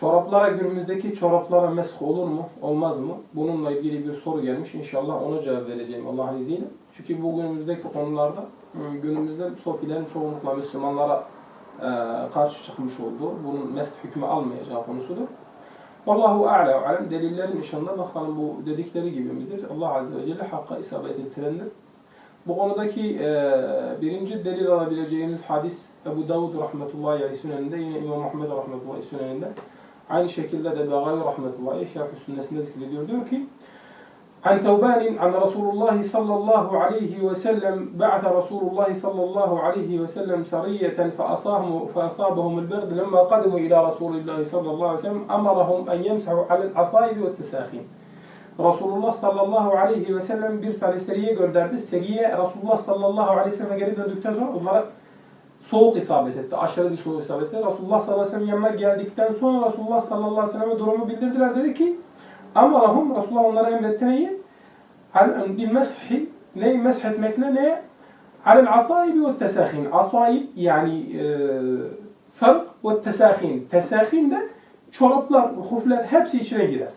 Çoraplara günümüzdeki çoraplara mesk olur mu, olmaz mı? Bununla ilgili bir soru gelmiş. İnşallah ona cevap vereceğim Allah'ın izniyle. Çünkü bu günümüzdeki konularda ıı, günümüzde sofilerin çoğunlukla Müslümanlara e, karşı çıkmış olduğu, bunun mesk hükmü almayacağı konusudur. Allahu a'la alem delillerin ışığında bakalım bu dedikleri gibi midir? Allah Azze ve Celle hakka isabet ettirendir. Bu konudaki e, birinci delil alabileceğimiz hadis Ebu Davud rahmetullahi aleyhi süneninde yine İmam Ahmed rahmetullahi süneninde aynı şekilde de Begavi rahmetullahi şerh sünnesinde zikrediyor. Diyor ki عن ثوبان عن رسول الله صلى الله عليه وسلم بعث رسول الله صلى الله عليه وسلم سرية فأصابهم, فأصابهم البرد لما قدموا إلى رسول الله صلى الله عليه وسلم أمرهم أن يمسحوا على العصائب والتساخين Resulullah sallallahu aleyhi ve sellem bir tane seriye gönderdi. Seriye Resulullah sallallahu aleyhi ve sellem geri döndükten sonra onlara soğuk isabet etti. Aşırı bir soğuk isabet etti. Resulullah sallallahu aleyhi ve sellem yanına geldikten sonra Resulullah sallallahu aleyhi ve selleme durumu bildirdiler. Dedi ki Amarahum Resulullah onlara emretti neyi? Bil meshi neyi mesh etmek ne? Ne? Alel asaibi ve tesahin. Asaib yani e, sarık ve tesahin. Tesahin de çoraplar, hufler hepsi içine girer.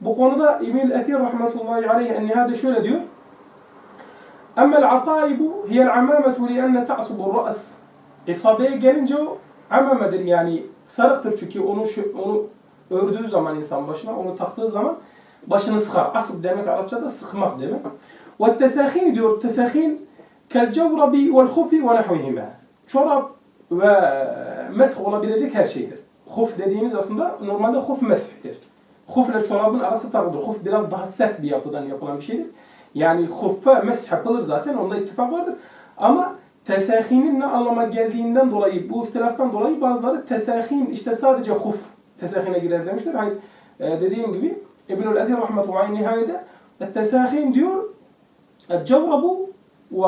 Bu konuda İbn-i Etir rahmetullahi aleyhi ennihade şöyle diyor. Emmel asaibu hiyel amametu li enne ta'subu ra's. İsabeye gelince o amamedir yani sarıktır çünkü onu onu ördüğü zaman insan başına onu taktığı zaman başını sıkar. Asıl demek Arapçada sıkmak demek. Ve tesahin diyor. Tesahin kel cevrabi vel hufi ve nahvihime. Çorap ve mesh olabilecek her şeydir. Huf dediğimiz aslında normalde huf meshtir. Huf ile çorabın arası farklıdır. Huf biraz daha sert bir yapıdan yapılan bir şeydir. Yani huffa mesh yapılır zaten. Onda ittifak vardır. Ama tesahinin ne anlama geldiğinden dolayı, bu ihtilaftan dolayı bazıları tesahin işte sadece huf tesahine girer demişler. Hayır. Ee, dediğim gibi İbnül Edir rahmetullahi nihayede tesahin diyor el-cevrabu ve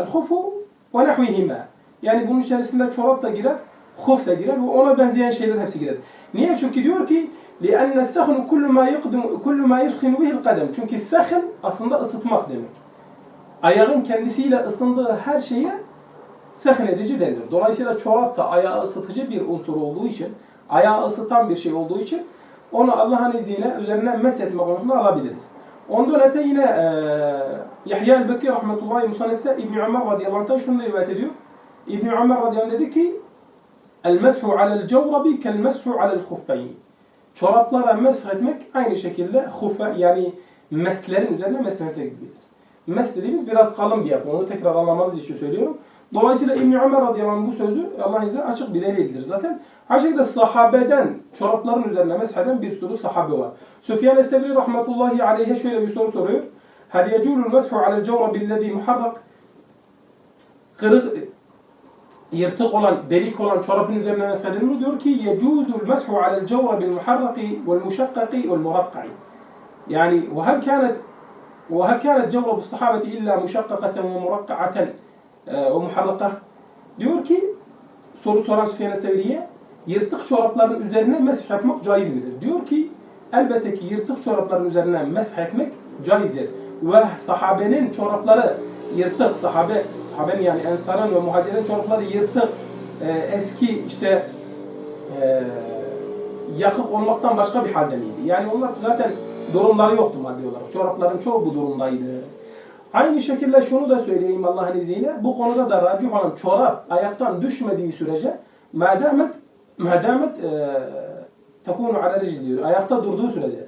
el-hufu ve nahvihima. Yani bunun içerisinde çorap da girer, huf da girer ve ona benzeyen şeyler hepsi girer. Niye? Çünkü diyor ki لِأَنَّ السَّخْنُ كُلُّ مَا يَقْدُمُ كُلُّ مَا يَرْخِنُ بِهِ الْقَدَمِ Çünkü sahn aslında ısıtmak demek. Ayağın kendisiyle ısındığı her şeye sahn edici denir. Dolayısıyla çorap da ayağı ısıtıcı bir unsur olduğu için, ayağı ısıtan bir şey olduğu için onu Allah'ın izniyle üzerine meshetme konusunda alabiliriz. Ondan öte yine e, Yahya el-Bekir rahmetullahi musannefte İbn Ömer radıyallahu anh'tan şunu rivayet ediyor. İbn Ömer radıyallahu anh dedi ki El-meshu alel cevrabi kel meshu alel huffeyn. Çoraplara mesh etmek aynı şekilde huffe yani meslerin üzerine mesletmek gibidir. Mes dediğimiz biraz kalın bir yapı. Onu tekrar anlamanız için söylüyorum. Dolayısıyla İbn Ömer radıyallahu anh bu sözü Allah'ın izniyle açık bir delildir zaten. Aynı şekilde sahabeden çorapların üzerine mesheden bir sürü sahabe var. Süfyan Es-Sevri rahmetullahi aleyhe şöyle bir soru soruyor. Hel yeculul meshu alel cevrabi lezî muharrak kırık yırtık olan, delik olan çorapın üzerine mesheden mi? Diyor ki yecuzul meshu alel cevrabil muharraki vel muşakkaki vel murakkai. Yani ve hel kânet وهل كانت جورب الصحابة إلا مشققة ومرقعة e, o muharrata diyor ki soru soran Süfyan Sevri'ye yırtık çorapların üzerine mesh yapmak caiz midir? Diyor ki elbette ki yırtık çorapların üzerine mesh etmek caizdir. Ve sahabenin çorapları yırtık, sahabe, sahabenin yani ensarın ve muhacirin çorapları yırtık, e, eski işte e, yakık olmaktan başka bir halde miydi? Yani onlar zaten durumları yoktu maddi olarak. Çorapların çoğu bu durumdaydı. Aynı şekilde şunu da söyleyeyim Allah'ın izniyle. Bu konuda da racih olan çorap ayaktan düşmediği sürece madamet madamet e, tekunu ala diyor. Ayakta durduğu sürece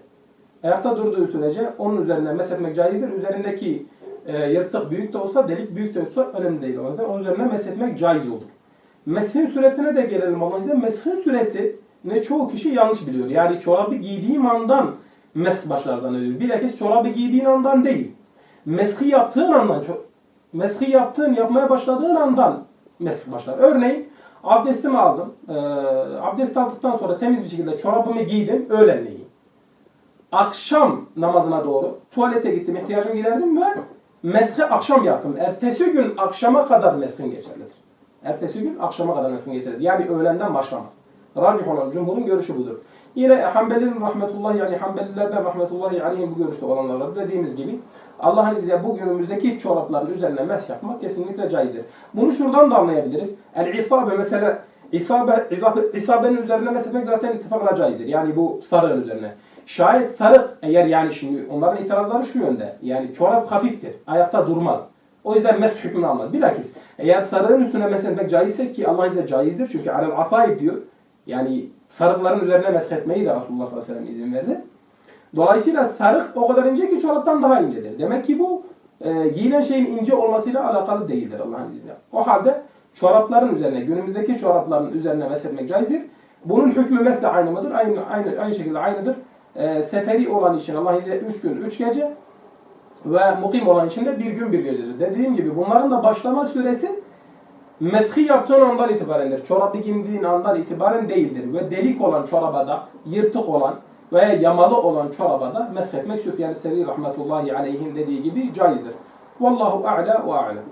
ayakta durduğu sürece onun üzerine meshetmek caizdir. Üzerindeki e, yırtık büyük de olsa, delik büyük de olsa önemli değil. O yüzden onun üzerine meshetmek caiz olur. Meshin süresine de gelelim Allah'ın izniyle. Meshin süresi ne çoğu kişi yanlış biliyor. Yani çorabı giydiğim andan mesk başlar zannediyor. Bilakis çorabı giydiğin andan değil. Meski yaptığın andan, ço- meski yaptığın, yapmaya başladığın andan mesk başlar. Örneğin abdestimi aldım. Ee, abdest aldıktan sonra temiz bir şekilde çorabımı giydim öğlenleyin. Akşam namazına doğru tuvalete gittim, ihtiyacımı giderdim ve meshi akşam yaptım. Ertesi gün akşama kadar meshin geçerlidir. Ertesi gün akşama kadar meshin geçerlidir. Yani öğlenden başlamaz. Racih olan cumhurun görüşü budur. Yine Hanbeli'nin rahmetullahi yani Hanbelilerden rahmetullahi aleyhim bu görüşte olanlar dediğimiz gibi Allah'ın izniyle bu günümüzdeki çorapların üzerine mesh yapmak kesinlikle caizdir. Bunu şuradan da anlayabiliriz. El isabe mesela isabe, isabe, isabenin üzerine mesh etmek zaten ittifakla caizdir. Yani bu sarığın üzerine. Şayet sarık eğer yani şimdi onların itirazları şu yönde. Yani çorap hafiftir. Ayakta durmaz. O yüzden mesh hükmünü almaz. Bilakis eğer sarığın üstüne mesh etmek caizse ki Allah'ın izniyle caizdir. Çünkü alel asayib diyor. Yani sarıkların üzerine mesh etmeyi de Resulullah sallallahu aleyhi ve sellem izin verdi. Dolayısıyla sarık o kadar ince ki çoraptan daha incedir. Demek ki bu e, giyilen şeyin ince olmasıyla alakalı değildir Allah'ın izniyle. O halde çorapların üzerine, günümüzdeki çorapların üzerine meshetmek caizdir. Bunun hükmü mesle aynı mıdır? Aynı, aynı, aynı şekilde aynıdır. E, seferi olan için Allah'ın izniyle 3 gün 3 gece ve mukim olan için de bir gün bir gecedir. Dediğim gibi bunların da başlama süresi meshi yaptığın andan itibarendir. Çorabı giydiğin andan itibaren değildir. Ve delik olan çoraba da, yırtık olan veya yamalı olan çoraba da mesh etmek Süfyan-ı Sevri rahmetullahi aleyhin dediği gibi caizdir. Vallahu a'la ve a'lem.